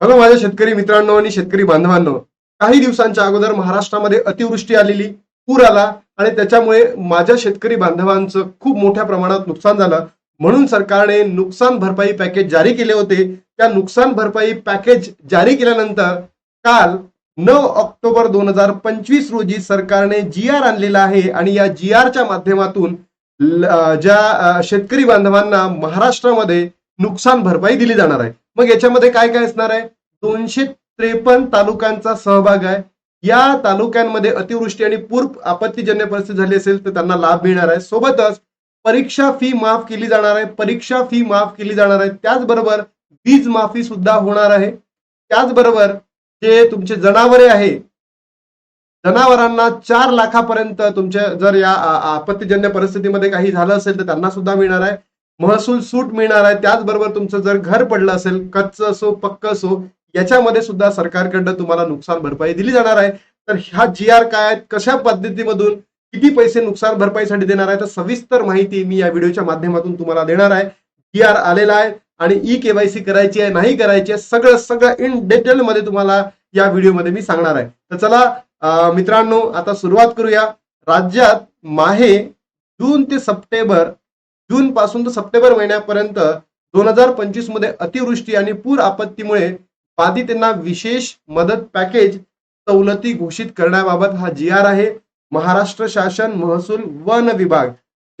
Hello माझ्या शेतकरी मित्रांनो आणि शेतकरी बांधवांनो काही दिवसांच्या अगोदर महाराष्ट्रामध्ये अतिवृष्टी आलेली पूर आला आणि त्याच्यामुळे माझ्या शेतकरी बांधवांचं खूप मोठ्या प्रमाणात नुकसान झालं. म्हणून सरकारने नुकसान भरपाई पॅकेज जारी केले होते. त्या नुकसान भरपाई पॅकेज जारी केल्यानंतर काल नऊ ऑक्टोबर दोन हजार पंचवीस रोजी सरकारने जी आर आणलेला आहे आणि या जी आरच्या माध्यमातून ज्या शेतकरी बांधवांना महाराष्ट्रामध्ये नुकसान भरपाई दिली जाणार आहे. मग याच्यामध्ये काय काय असणार आहे? दोनशे त्रेपन्न तालुक्यांचा सहभाग आहे. या तालुक्यांमध्ये अतिवृष्टी आणि पूर आपत्तीजन्य परिस्थिती झाली असेल तर त्यांना लाभ मिळणार आहे. सोबतच परीक्षा फी माफ केली जाणार आहे. परीक्षा फी माफ केली जाणार आहे. त्याचबरोबर वीज माफी सुद्धा होणार आहे. त्याचबरोबर जे तुमचे जनावरे आहे जनावरांना चार लाखापर्यंत तुमच्या जर या आपत्तीजन्य परिस्थितीमध्ये काही झालं असेल तर त्यांना सुद्धा मिळणार आहे. महसूल सूट मिळणार आहे त्याचबरोबर तुमचं जर घर पडलं असेल कच्च असो पक्क असो याच्यामध्ये सुद्धा सरकारकडनं तुम्हाला नुकसान भरपाई दिली जाणार आहे. तर ह्या जी आर काय आहेत कशा पद्धतीमधून किती पैसे नुकसान भरपाईसाठी देणार आहे तर सविस्तर माहिती मी या व्हिडिओच्या माध्यमातून तुम्हाला देणार आहे. जी आर आलेला आहे आणि ई केवायसी करायची आहे नाही करायची आहे सगळं सगळं इन डिटेल मध्ये तुम्हाला या व्हिडिओमध्ये मी सांगणार आहे. तर चला मित्रांनो आता सुरुवात करूया. राज्यात माहे जून ते सप्टेंबर जून पासून तर सप्टेंबर महिन्यापर्यंत दोन हजार पंचवीसमध्ये अतिवृष्टी आणि पूर आपत्तीमुळे बाधितांना विशेष मदत पॅकेज सवलती घोषित करण्याबाबत हा जी आर आहे. महाराष्ट्र शासन महसूल वन विभाग.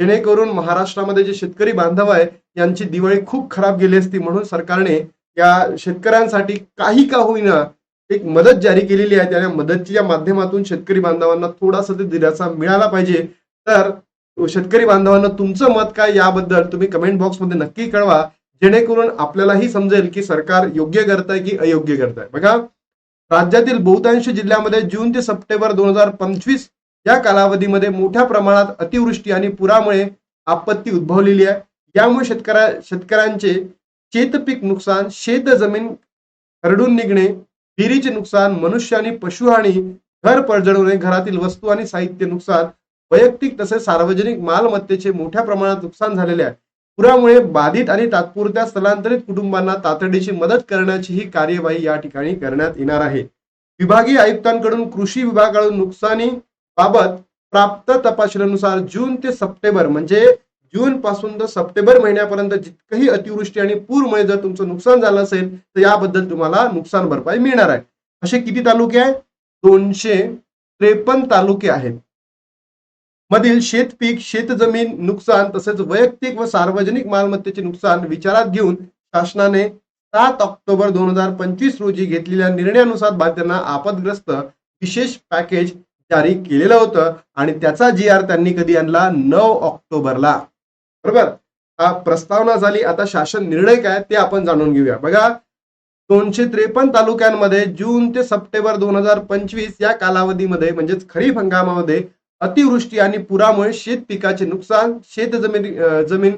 जेणेकरून महाराष्ट्रामध्ये जे शेतकरी बांधव आहे यांची दिवाळी खूप खराब गेली असती म्हणून सरकारने या शेतकऱ्यांसाठी काही का होईना एक मदत जारी केलेली आहे. त्या मदतीच्या माध्यमातून शेतकरी बांधवांना थोडासा ते दिलासा मिळाला पाहिजे. तर शेतकरी बांधवांना तुमचं मत काय याबद्दल तुम्ही कमेंट बॉक्समध्ये नक्की कळवा. जेणेकरून आपल्यालाही समजेल की सरकार योग्य करत आहे की अयोग्य करत आहे बघा राज्यातील बहुतांश जिल्ह्यामध्ये जून ते सप्टेंबर दोन हजार पंचवीस या कालावधीमध्ये मोठ्या प्रमाणात अतिवृष्टी आणि पुरामुळे आपत्ती उद्भवलेली आहे. यामुळे शेतकऱ्या शेतकऱ्यांचे शेतपीक नुकसान शेत जमीन खरडून निघणे विहिरीचे नुकसान मनुष्य आणि पशुहानी घर पडझडवणे घरातील वस्तू आणि साहित्य नुकसान वैयक्तिक तसेच सार्वजनिक मालमत्तेचे मोठ्या प्रमाणात नुकसान झालेले आहे. पुरामुळे बाधित आणि तात्पुरत्या स्थलांतरित कुटुंबांना तातडीची मदत करण्याची ही कार्यवाही या ठिकाणी करण्यात येणार आहे. विभागीय आयुक्तांकडून कृषी विभागाकडून नुकसानी बाबत प्राप्त तपासण्यानुसार जून ते सप्टेंबर म्हणजे जून पासून तर सप्टेंबर महिन्यापर्यंत जितकंही अतिवृष्टी आणि पूरमुळे जर तुमचं नुकसान झालं असेल तर याबद्दल तुम्हाला नुकसान भरपाई मिळणार आहे. असे किती तालुके आहेत? दोनशे त्रेपन्न तालुके आहेत. मधील शेतपीक शेतजमीन नुकसान तसेच वैयक्तिक व सार्वजनिक मालमत्तेचे नुकसान विचारात घेऊन शासनाने सात ऑक्टोबर दोन हजार पंचवीस रोजी घेतलेल्या निर्णयानुसार बाधितांना आपदग्रस्त विशेष पॅकेज जारी केलेलं होतं आणि त्याचा जी आर त्यांनी कधी आणला? नऊ ऑक्टोबरला. बरोबर? हा प्रस्तावना झाली. आता शासन निर्णय काय ते आपण जाणून घेऊया. बघा दोनशे त्रेपन्न तालुक्यांमध्ये जून ते सप्टेंबर दोन हजार पंचवीस या कालावधीमध्ये म्हणजेच खरीप हंगामामध्ये अतिवृष्टी आणि पुरामुळे शेत पिकाचे नुकसान शेत जमीन जमीन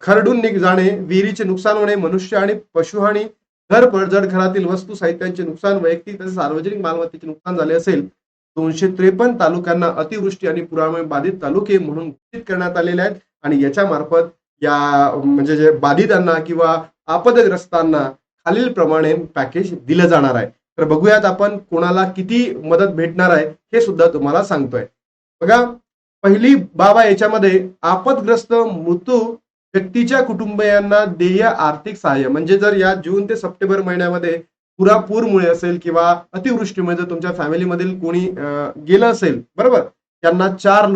खरडून निघ जाणे विहिरीचे नुकसान होणे मनुष्य आणि पशुहानी घर पडझड घरातील वस्तू साहित्यांचे नुकसान वैयक्तिक तसेच सार्वजनिक मालमत्तेचे नुकसान झाले असेल दोनशे त्रेपन्न तालुक्यांना अतिवृष्टी आणि पुरामुळे बाधित तालुके म्हणून घोषित करण्यात आलेले आहेत आणि याच्या मार्फत या म्हणजे जे बाधितांना किंवा आपदग्रस्तांना खालील प्रमाणे पॅकेज दिलं जाणार आहे. तर बघूयात आपण कोणाला किती मदत भेटणार आहे हे सुद्धा तुम्हाला सांगतोय. बघा पहिली बाब आहे याच्यामध्ये आपदग्रस्त मृत्यू व्यक्तीच्या कुटुंबियांना देय आर्थिक सहाय्य. म्हणजे जर या जून ते सप्टेंबर महिन्यामध्ये पुरा पूरमुळे असेल किंवा अतिवृष्टीमुळे जर तुमच्या फॅमिलीमधील कोणी गेलं असेल बरोबर? त्यांना चार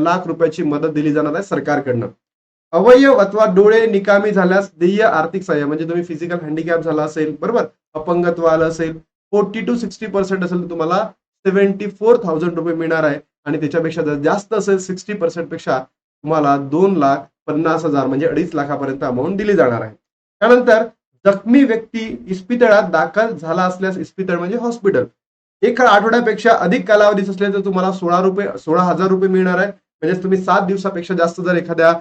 लाख रुपयाची मदत दिली जाणार आहे सरकारकडनं. अवयव अथवा डोळे निकामी झाल्यास देय आर्थिक सहाय्य म्हणजे तुम्ही फिजिकल हँडिकॅप झाला असेल बरोबर? अपंगत्व आलं असेल फोर्टी टू सिक्स्टी पर्सेंट असेल तर तुम्हाला सेव्हन्टी फोर थाउजंड रुपये मिळणार आहे. आणि त्याच्यापेक्षा जर जास्त असेल सिक्स्टी पर्सेंटपेक्षा तुम्हाला दोन लाख पन्नास हजार म्हणजे अडीच लाखापर्यंत अमाऊंट दिली जाणार आहे. त्यानंतर जखमी व्यक्ती इस्पितळात दाखल झाला असल्यास इस्पितळ म्हणजे हॉस्पिटल. एका आठवड्यापेक्षा अधिक कालावधीच असले तर तुम्हाला सोळा रुपये सोळा हजार रुपये मिळणार आहे. म्हणजे तुम्ही सात दिवसापेक्षा जास्त जर एखाद्या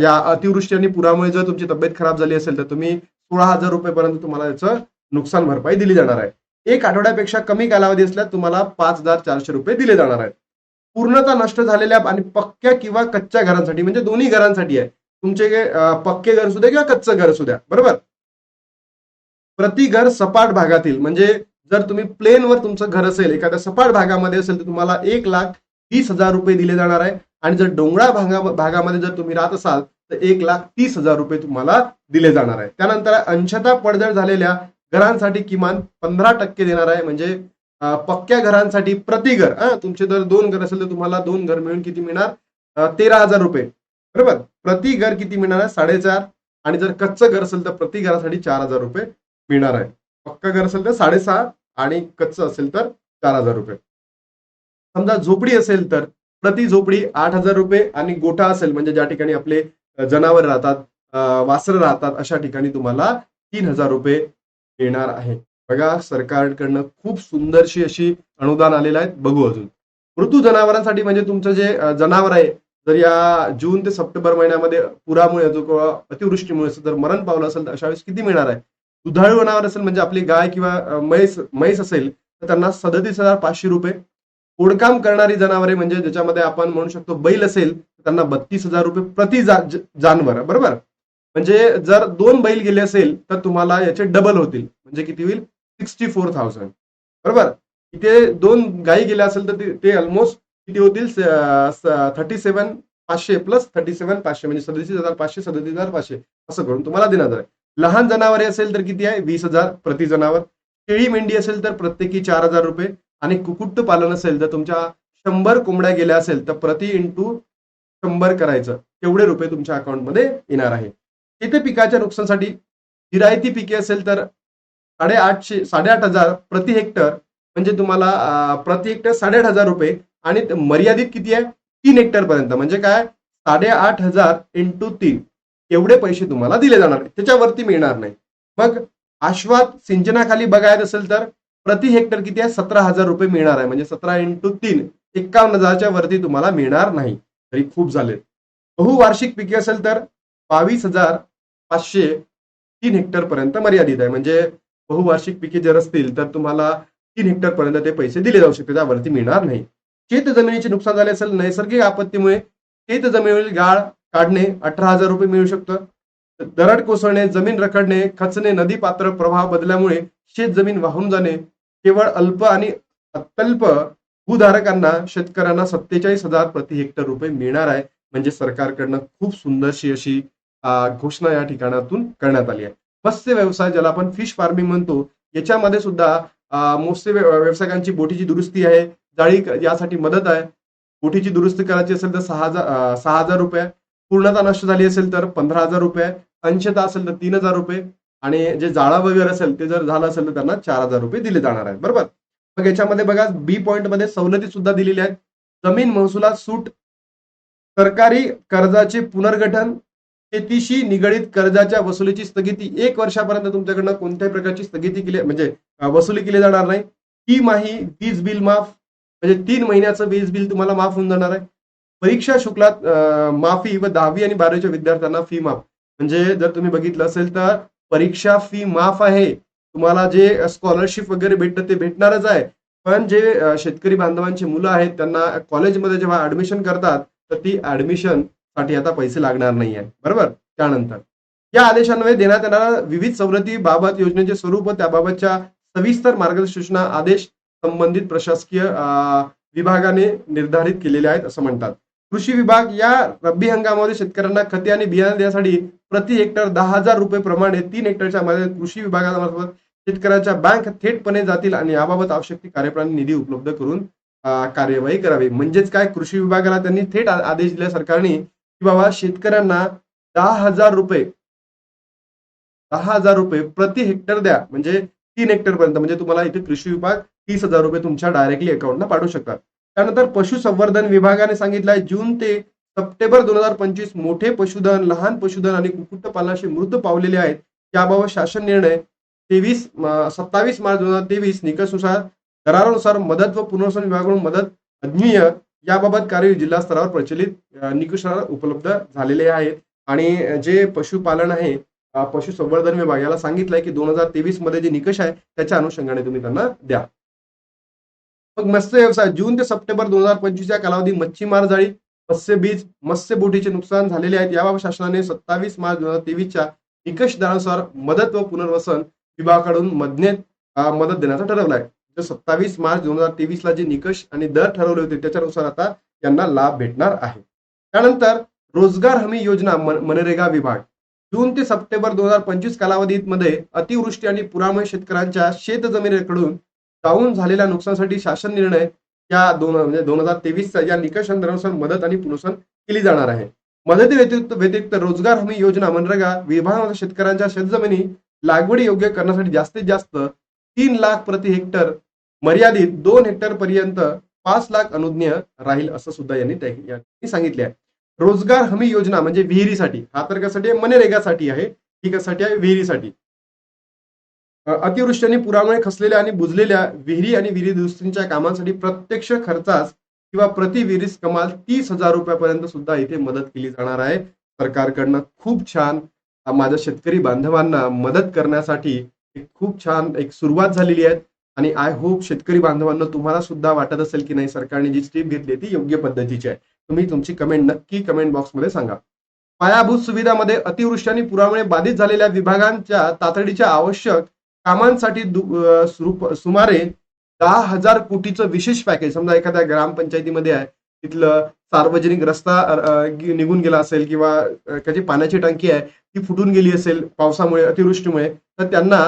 या अतिवृष्टी आणि पुरामुळे जर तुमची तब्येत खराब झाली असेल तर तुम्ही सोळा हजार रुपयेपर्यंत तुम्हाला याचं नुकसान भरपाई दिली जाणार आहे. एक आठवड्यापेक्षा कमी कालावधी असल्यास तुम्हाला पाच हजार चारशे रुपये दिले जाणार आहेत. पूर्णतः नष्ट झालेल्या आणि पक्क्या किंवा कच्च्या घरांसाठी म्हणजे दोन्ही घरांसाठी आहे. तुमचे पक्के घर सुद्धा किंवा कच्चं घर सुद्धा बरोबर? प्रति घर सपाट भागातील म्हणजे जर तुम्ही प्लेनवर तुमचं घर असेल एखाद्या सपाट भागामध्ये असेल तर तुम्हाला एक लाख तीस हजार रुपये दिले जाणार आहे. आणि जर डोंगराळ भागा भागामध्ये जर तुम्ही राहत असाल तर एक लाख तीस हजार रुपये तुम्हाला दिले जाणार आहे. त्यानंतर अंशतः पडझड झालेल्या घरांसाठी किमान पंधरा टक्के देणार आहे. म्हणजे पक्क्या घरांसाठी प्रति घर हा तुमचे जर दोन घर असेल तर तुम्हाला दोन घर मिळून किती मिळणार? तेरा हजार रुपये. बरोबर? प्रति घर किती मिळणार आहे? साडेचार. आणि जर कच्चं घर असेल तर प्रति घरासाठी चार हजार रुपये मिळणार आहे. पक्का घर असेल तर साडेसहा आणि कच्चं असेल तर चार हजार रुपये. समजा झोपडी असेल तर प्रति झोपडी आठ हजार रुपये आणि गोठा असेल म्हणजे ज्या ठिकाणी आपले जनावर राहतात वासर राहतात अशा ठिकाणी तुम्हाला तीन हजार रुपये येणार आहे. बघा सरकारकडनं खूप सुंदरशी अशी अनुदान आलेलं आहे. बघू अजून. ऋतू जनावरांसाठी म्हणजे तुमचं जे जनावर आहे जर या जून ते सप्टेंबर महिन्यामध्ये पुरामुळे जो किंवा अतिवृष्टीमुळे असेल जर मरण पावलं असेल तर अशा वेळेस किती मिळणार आहे? दुधाळू जनावर असेल म्हणजे आपली गाय किंवा म्हैस म्हैस असेल तर त्यांना सदतीस हजार पाचशे रुपये. कोडकाम करणारी जनावरे म्हणजे ज्याच्यामध्ये आपण म्हणू शकतो बैल असेल तर त्यांना बत्तीस हजार रुपये प्रति जा- जानवर बरोबर? म्हणजे जर दोन बैल गेले असेल तर तुम्हाला याचे डबल होतील. म्हणजे किती होईल? सिक्स्टी फोर थाउजंड बरोबर? इथे दोन गायी गेल्या असेल तर ते- ऑलमोस्ट किती होतील? थर्टी सेवन पाचशे प्लस थर्टी सेवन पाचशे म्हणजे सदतीस हजार पाचशे सदतीस हजार पाचशे. असं करून तुम्हाला देणार आहे लहान जनावरे असेल तर किती आहे? वीस हजार प्रति जनावर. शेळी मेंढी असेल तर प्रत्येकी चार हजार रुपये. आणि कुक्कुट पालन असेल तर तुमच्या शंभर कोंबड्या गेल्या असेल तर प्रति इंटू शंभर करायचं. तेवढे रुपये तुमच्या अकाउंटमध्ये येणार आहे. शेती पिकाच्या नुकसानसाठी जिरायती पिके असेल तर साडेआठशे साडेआठ हजार प्रति हेक्टर म्हणजे तुम्हाला प्रति हेक्टर साडेआठ हजार रुपये. आणि मर्यादित किती आहे? तीन हेक्टर पर्यंत. म्हणजे काय? साडेआठ हजार इंटू तीन. एवढे पैसे तुम्हाला दिले जाणार त्याच्यावरती मिळणार नाही. मग आश्वात सिंचनाखाली बघायचं असेल तर प्रति हेक्टर किती आहे? सतरा हजार रुपये मिळणार आहे. म्हणजे सतरा इंटू तीन एक्कावन्न हजारच्या वरती तुम्हाला मिळणार नाही. तरी खूप झाले. बहुवार्षिक पिके असेल तर बावीस हजार पाचशे तीन हेक्टर पर्यंत मर्यादित आहे. म्हणजे बहुवार्षिक पिके जर असतील तर तुम्हाला तीन हेक्टर पर्यंत ते पैसे दिले जाऊ शकते त्यावरती मिळणार नाही. शेत जमिनीचे नुकसान झाले असेल नैसर्गिक आपत्तीमुळे शेत जमिनीवरील गाळ काढणे अठरा हजार रुपये मिळू शकतं. दरड कोसळणे जमीन रखडणे खचणे नदी पात्र प्रवाह बदल्यामुळे शेत जमीन वाहून जाणे केवळ अल्प आणि अत्यल्प भूधारकांना शेतकऱ्यांना सत्तेचाळीस हजार प्रति हेक्टर रुपये मिळणार आहे. म्हणजे सरकारकडनं खूप सुंदरशी अशी घोषणा या ठिकाणातून करण्यात आली आहे. मत्स्य व्यवसाय ज्याला आपण फिश फार्मिंग म्हणतो याच्यामध्ये सुद्धा मत्स्य व्य- बोटीची दुरुस्ती आहे. जाळी यासाठी मदत आहे. बोटीची दुरुस्ती करायची असेल तर सहा हजार सहा हजार रुपये. पूर्णता नष्ट झाली असेल तर पंधरा हजार रुपये. अंशता असेल तर तीन हजार रुपये. आणि जे जाळा वगैरे असेल ते जर झालं असेल तर त्यांना चार हजार रुपये दिले जाणार आहेत. बरोबर? मग याच्यामध्ये बघा बी पॉइंटमध्ये सवलती सुद्धा दिलेल्या आहेत. जमीन महसुलात सूट सरकारी कर्जाचे पुनर्गठन शेतीशी निगडीत कर्जाच्या वसुलीची स्थगिती एक वर्षापर्यंत तुमच्याकडनं कोणत्याही प्रकारची स्थगिती केली म्हणजे वसुली केली जाणार नाही. ती माही वीज बिल माफ म्हणजे तीन महिन्याचं वीज बिल तुम्हाला माफ होऊन जाणार आहे. परीक्षा शुल्कात माफी व दहावी आणि बारावीच्या विद्यार्थ्यांना फी माफ. म्हणजे जर तुम्ही बघितलं असेल तर परीक्षा फी माफ आहे. तुम्हाला जे स्कॉलरशिप वगैरे भेटतं ते भेटणारच आहे. पण जे शेतकरी बांधवांची मुलं आहेत त्यांना कॉलेजमध्ये जेव्हा ऍडमिशन करतात तर ती ऍडमिशन साठी आता पैसे लागणार नाही आहे बरोबर? त्यानंतर. या आदेशान्वये देण्यात येणाऱ्या विविध सवलती बाबत योजनेचे स्वरूप व त्याबाबतच्या सविस्तर मार्गदर्शना आदेश संबंधित प्रशासकीय विभागाने निर्धारित केलेले आहेत असं म्हणतात. कृषी विभाग या रब्बी हंगामामध्ये शेतकऱ्यांना खते आणि बियाणे देण्यासाठी प्रति हेक्टर दहा हजार रुपये प्रमाणे तीन हेक्टरच्या मध्ये कृषी विभागामार्फत शेतकऱ्याच्या बँक थेटपणे जातील आणि याबाबत आवश्यक ती कार्यप्रणाली निधी उपलब्ध करून कार्यवाही करावी. म्हणजेच काय? कृषी विभागाला त्यांनी थेट आदेश दिल्या सरकारने की बाबा शेतकऱ्यांना दहा हजार रुपये दहा हजार रुपये प्रति हेक्टर द्या. म्हणजे तीन हेक्टर पर्यंत म्हणजे तुम्हाला इथे कृषी विभाग तीस हजार रुपये तुमच्या डायरेक्टली अकाउंटला पाठवू शकतात. त्यानंतर पशुसंवर्धन विभागाने सांगितलंय जून ते सप्टेंबर दोन हजार पंचवीस मोठे पशुधन लहान पशुधन आणि कुक्कुटपालनाशी मृत पावलेले आहेत. याबाबत शासन निर्णय तेवीस सत्तावीस मार्च दोन हजार तेवीस निकषनुसार करारानुसार मदत व पुनर्वसन विभागाकडून मदत अज्ञीय याबाबत कार्य जिल्हा स्तरावर प्रचलित निकष उपलब्ध झालेले आहेत. आणि जे पशुपालन आहे पशुसंवर्धन विभाग याला सांगितलंय की दोन हजार तेवीसमध्ये जे निकष आहे त्याच्या अनुषंगाने तुम्ही त्यांना द्या. मग मत्स्य व्यवसाय जून ते सप्टेंबर दोन हजार पंचवीस या कालावधी मच्छीमार जाळी मत्स्य बीज मत्स्य बोटीचे नुकसान झालेले आहेत. याबाबत शासनाने सत्तावीस मार्च दोन हजार तेवीसच्या निकष दरानुसार मदत व पुनर्वसन विभागाकडून मदनेत मदत देण्याचं ठरवलं आहे म्हणजे सत्तावीस मार्च दोन हजार तेवीस ला जे निकष आणि दर ठरवले होते त्याच्यानुसार आता यांना लाभ भेटणार आहे. त्यानंतर रोजगार हमी योजना मनरेगा विभाग. जून ते सप्टेंबर दोन हजार पंचवीस कालावधीत मध्ये अतिवृष्टी आणि पुरामुळे शेतकऱ्यांच्या शेत जमिनीकडून जाऊन झालेल्या नुकसानासाठी शासन निर्णय या दोन म्हणजे दोन हजार तेवीसच्या या निकषांनुसार मदत आणि पुनर्सन केली जाणार आहे. मदती व्यतिरिक्त व्यतिरिक्त रोजगार हमी योजना मनरेगा विभागामध्ये शेतकऱ्यांच्या शेतजमिनी लागवडी योग्य करण्यासाठी जास्तीत जास्त तीन लाख प्रति हेक्टर मर्यादित दोन हेक्टर पर्यंत पाच लाख अनुज्ञ राहील असं सुद्धा यांनी सांगितले आहे. रोजगार हमी योजना म्हणजे विहिरीसाठी. हा तर कशासाठी आहे? मनरेगासाठी आहे. ही कशासाठी आहे? विहिरीसाठी. अतिवृष्टीने अतिवृष्टी आणि पुरामुळे खसलेल्या आणि बुजलेल्या विहिरी आणि विहिरी दुरुस्तींच्या कामांसाठी प्रत्यक्ष खर्चास किंवा प्रति विहिरीस कमाल तीस हजार रुपयापर्यंत सुद्धा इथे मदत केली जाणार आहे. सरकारकडनं खूप छान माझ्या शेतकरी बांधवांना मदत करण्यासाठी एक खूप छान एक सुरुवात झालेली आहे. आणि आय होप शेतकरी बांधवांना तुम्हाला सुद्धा वाटत असेल की नाही सरकारने जी स्टेप घेतली ती योग्य पद्धतीची आहे. तुम्ही तुमची कमेंट नक्की कमेंट बॉक्समध्ये सांगा. पायाभूत सुविधामध्ये अतिवृष्टी आणि पुरामुळे बाधित झालेल्या विभागांच्या तातडीच्या आवश्यक कामांसाठी दु- सुरु- सुमारे दहा हजार कोटीचं विशेष पॅकेज समजा एखाद्या ग्रामपंचायतीमध्ये आहे तिथलं सार्वजनिक रस्ता निघून गेला असेल किंवा त्याची पाण्याची टंकी आहे ती फुटून गेली असेल पावसामुळे अतिवृष्टीमुळे तर त्यांना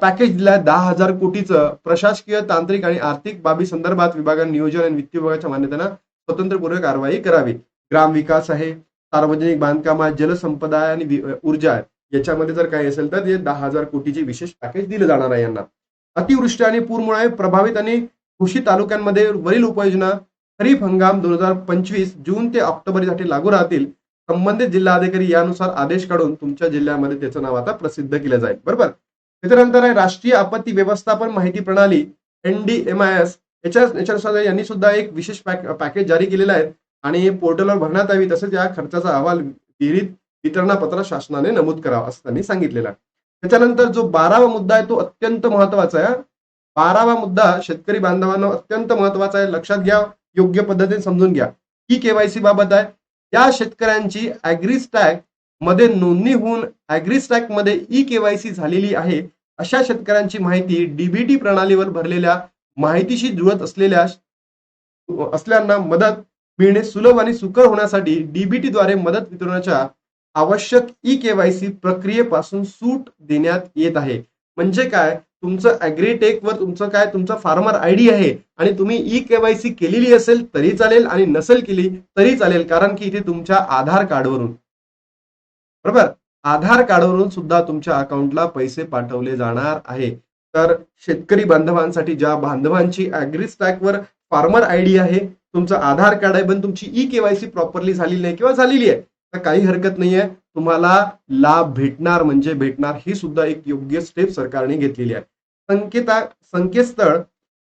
पॅकेज दिलाय दहा हजार कोटीचं प्रशासकीय तांत्रिक आणि आर्थिक बाबी संदर्भात विभागाने नियोजन आणि वित्त विभागाच्या मान्यतेनं स्वतंत्रपूर्वक कारवाई करावी. ग्रामविकास आहे सार्वजनिक बांधकाम आहे जलसंपदा आहे आणि ऊर्जा आहे. याच्यामध्ये जर काही असेल तर दहा हजार कोटीचे विशेष पॅकेज दिलं जाणार आहे यांना. अतिवृष्टी आणि पूरमुळे प्रभावित आणि कृषी तालुक्यांमध्ये वरील उपाययोजना खरीप हंगाम दोन हजार पंचवीस जून ते ऑक्टोबरसाठी लागू राहतील. संबंधित जिल्हाधिकारी यानुसार आदेश काढून तुमच्या जिल्ह्यामध्ये त्याचं नाव आता प्रसिद्ध केलं जाईल. बरोबर? त्याच्यानंतर आहे राष्ट्रीय आपत्ती व्यवस्थापन माहिती प्रणाली एनडीएमआयएस याच्या याच्यानुसार यांनी सुद्धा एक विशेष पॅक पॅकेज जारी केलेलं आहे. आणि पोर्टलवर भरण्यात यावी तसेच या खर्चाचा अहवाल विहिरीत वितरणापत्रात शासनाने नमूद करावा असं त्यांनी सांगितलेलं आहे. त्याच्यानंतर जो बारावा मुद्दा आहे तो अत्यंत महत्त्वाचा आहे. बारावा मुद्दा शेतकरी बांधवांना अत्यंत महत्त्वाचा आहे. लक्षात घ्या योग्य पद्धतीने समजून घ्या. ही केवायसी बाबत आहे. या शेतकऱ्यांची अॅग्रिस्टॅकमध्ये नोंदणी होऊन अॅग्रिस्टॅकमध्ये ई केवायसी झालेली आहे. अशा शेतकऱ्यांची माहिती डीबीटी प्रणालीवर भरलेल्या माहितीशी जुळत असलेल्या असल्यांना मदत मिळणे सुलभ आणि सुकर होण्यासाठी डीबीटी द्वारे मदत वितरणाच्या आवश्यक ई केवायसी प्रक्रियेपासून सूट देण्यात येत आहे. म्हणजे काय? तुमचं अॅग्रीटेक वर तुमचं काय? तुमचं फार्मर आयडी आहे आणि तुम्ही ई केवायसी केलेली असेल तरी चालेल आणि नसेल केली तरी चालेल कारण की इथे तुमच्या आधार कार्डवरून. बरोबर? आधार कार्डवरून सुद्धा तुमच्या अकाउंटला पैसे पाठवले जाणार आहे. तर शेतकरी बांधवांसाठी ज्या बांधवांची अॅग्रीस्टॅक वर फार्मर आयडी आहे तुमचं आधार कार्ड आहे पण तुमची ई केवायसी प्रॉपरली झालेली नाही किंवा झालेली आहे तर काही हरकत नाहीये. तुम्हाला लाभ भेटणार म्हणजे भेटणार ही सुद्धा एक योग्य स्टेप सरकारने घेतलेली आहे. संकेता संकेतस्थळ.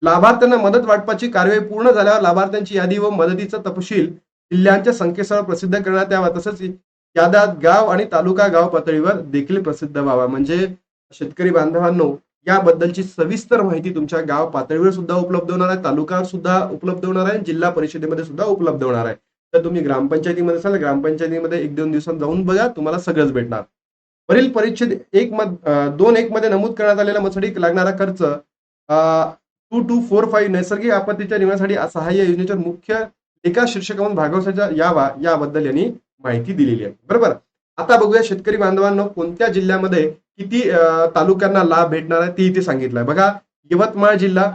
लाभार्थ्यांना मदत वाटपाची कार्यवाही पूर्ण झाल्यावर लाभार्थ्यांची यादी व मदतीचा तपशील जिल्ह्यांच्या संकेतस्थळ प्रसिद्ध करण्यात यावा तसंच याद्यात गाव आणि तालुका गाव पातळीवर देखील प्रसिद्ध व्हावा. म्हणजे शेतकरी बांधवांनो याबद्दलची सविस्तर माहिती तुमच्या गाव पातळीवर सुद्धा उपलब्ध होणार आहे तालुका सुद्धा उपलब्ध होणार आहे जिल्हा परिषदेमध्ये सुद्धा उपलब्ध होणार आहे. तर तुम्ही ग्रामपंचायतीमध्ये असाल ग्रामपंचायतीमध्ये एक दोन दिवसात जाऊन बघा तुम्हाला सगळंच भेटणार. वरील परिच्छेद एक मध दोन एक मध्ये नमूद करण्यात आलेल्या मदतीसाठी लागणारा खर्च टू टू फोर फाईव्ह नैसर्गिक आपत्तीच्या निवारणासाठी सहाय्य योजनेच्या मुख्य एका शीर्षकामधून भागवण्याचा यावा याबद्दल यांनी माहिती दिलेली आहे. बरोबर? आता बघूया शेतकरी बांधवांना कोणत्या जिल्ह्यामध्ये किती तालुक्यांना लाभ भेटणार आहे ते इथे सांगितलंय. बघा यवतमाळ जिल्हा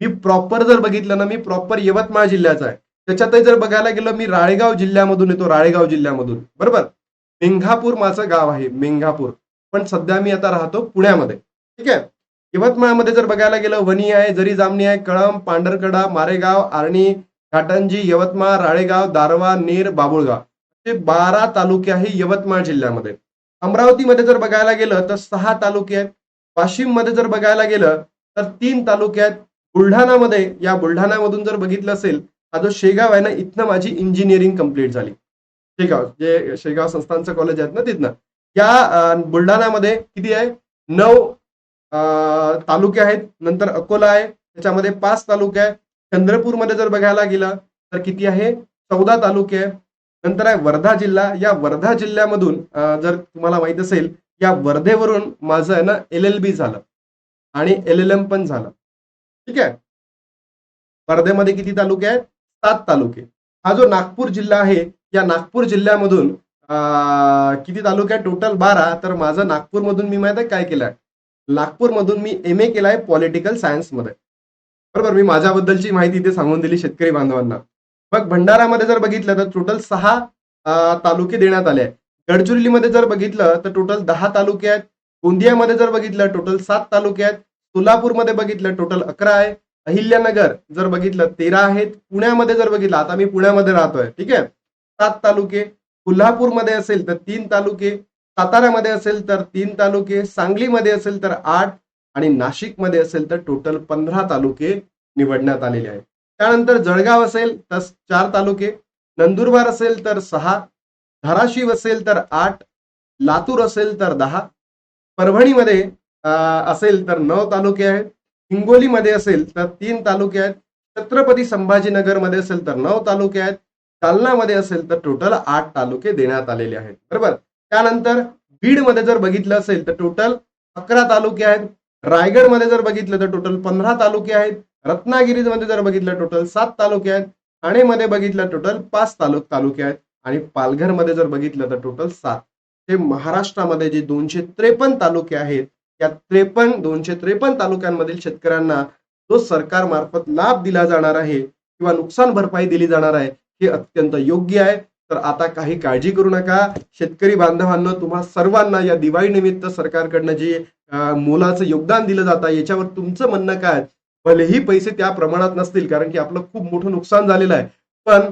मी प्रॉपर जर बघितलं ना मी प्रॉपर यवतमाळ जिल्ह्याचा आहे. त्याच्यातही जर बघायला गेलं मी राळेगाव जिल्ह्यामधून येतो राळेगाव जिल्ह्यामधून. बरोबर? मेंघापूर माझं गाव आहे मेंघापूर. पण सध्या मी आता राहतो पुण्यामध्ये. ठीक आहे? यवतमाळमध्ये जर बघायला गेलं वणी आहे जरी जामणी आहे कळंब पांढरकडा मारेगाव आर्णी घाटंजी यवतमाळ राळेगाव दारवा नेर बाबुळगाव ते बारा तालुके आहे यवतमाळ जिल्ह्यामध्ये. अमरावतीमध्ये जर बघायला गेलं तर सहा तालुके आहेत. वाशिममध्ये जर बघायला गेलं तर तीन तालुके आहेत. बुलढाणामध्ये या बुलढाणामधून जर बघितलं असेल हा जो शेगाव आहे ना इथनं माझी इंजिनिअरिंग कंप्लीट झाली. शेगाव जे शेगाव संस्थांचं कॉलेज आहेत ना तिथनं. या बुलढाण्यामध्ये बुलढाणामध्ये किती आहे? नऊ तालुके आहेत. नंतर अकोला आहे. त्याच्यामध्ये पाच तालुके आहे चंद्रपूरमध्ये जर बघायला गेलं तर किती आहे? चौदा तालुके आहे नंतर आहे वर्धा जिल्हा. या वर्धा जिल्ह्यामधून जर तुम्हाला माहीत असेल या वर्धेवरून माझं आहे ना एल एल बी झालं. आणि एल एल एम पण झालं. ठीक आहे? वर्धेमध्ये किती तालुके आहेत? सात तालुके. हा जो नागपूर जिल्हा आहे या नागपूर जिल्ह्यामधून किती तालुके आहेत? टोटल बारा. तर माझं नागपूरमधून मी माहिती आहे काय केलंय? नागपूरमधून मी एम ए केलाय पॉलिटिकल सायन्समध्ये. बरोबर? मी माझ्याबद्दलची माहिती इथे सांगून दिली शेतकरी बांधवांना. मग भंडारामध्ये जर बघितलं तर टोटल सहा तालुके देण्यात आले आहेत. गडचिरोलीमध्ये जर बघितलं तर टोटल दहा तालुके आहेत. गोंदियामध्ये जर बघितलं टोटल सात तालुके आहेत. सोलापूरमध्ये बघितलं टोटल अकरा आहे. अहिल्यानगर जर बघितलं तेरा आहेत. पुण्यामध्ये जर बघितलं आता मी पुण्यामध्ये राहतोय ठीक आहे? सात तालुके. कोल्हापूरमध्ये असेल तर तीन तालुके. साताऱ्यामध्ये असेल तर तीन तालुके. सांगलीमध्ये असेल तर आठ. आणि नाशिकमध्ये असेल तर टोटल पंधरा तालुके निवडण्यात आलेले आहेत. त्यानंतर जळगाव असेल तर चार तालुके नंदुरबार असेल तर सहा धाराशिव असेल तर आठ लातूर असेल तर दहा परभणीमध्ये अं, असेल तर नऊ तालुके आहेत हिंगोलीमध्ये असेल तर तीन तालुके आहेत छत्रपती संभाजीनगरमध्ये असेल तर नऊ तालुके आहेत जालनामध्ये असेल तर टोटल आठ तालुके देण्यात आलेले आहेत. बरोबर? त्यानंतर बीडमध्ये जर बघितलं असेल तर टोटल अकरा तालुके आहेत रायगडमध्ये जर बघितलं तर टोटल पंधरा तालुके आहेत रत्नागिरीमध्ये म्हणजे जर बघितलं टोटल सात तालुके आहेत ठाणेमध्ये बघितलं टोटल पाच तालुक तालुके आहेत आणि पालघरमध्ये जर बघितलं तर टोटल सात. हे महाराष्ट्रामध्ये जे दोनशे त्रेपन्न तालुके आहेत या त्रेपन्न दोनशे त्रेपन्न तालुक्यांमधील शेतकऱ्यांना जो सरकारमार्फत लाभ दिला जाणार आहे किंवा नुकसान भरपाई दिली जाणार आहे हे अत्यंत योग्य आहे. तर आता काही काळजी करू नका. शेतकरी बांधवांना तुम्हा सर्वांना या दिवाळी निमित्त सरकारकडनं जे मोलाचं योगदान दिलं जातं याच्यावर तुमचं म्हणणं काय? भलेही पैसे त्या प्रमाणात नसतील कारण की आपलं खूप मोठं नुकसान झालेलं आहे. पण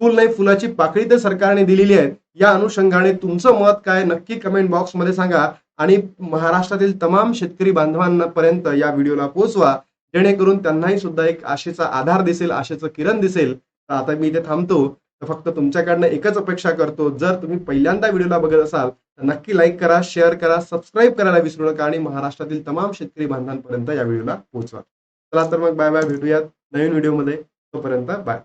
फुल नाही फुलाची पाकळी तर सरकारने दिलेली आहे. या अनुषंगाने तुमचं मत काय नक्की कमेंट बॉक्समध्ये सांगा. आणि महाराष्ट्रातील तमाम शेतकरी बांधवांना पर्यंत या व्हिडिओला पोहोचवा. जेणेकरून त्यांनाही सुद्धा एक आशेचा आधार दिसेल आशेचं किरण दिसेल. तर आता मी इथे थांबतो. तर फक्त तुमच्याकडनं एकच अपेक्षा करतो. जर तुम्ही पहिल्यांदा व्हिडिओला बघत असाल तर नक्की लाईक करा शेअर करा सबस्क्राईब करायला विसरू नका आणि महाराष्ट्रातील तमाम शेतकरी बांधवांपर्यंत या व्हिडिओला पोहोचवा. चला तर मग बाय बाय भेटूयात नवीन व्हिडिओमध्ये. तोपर्यंत बाय.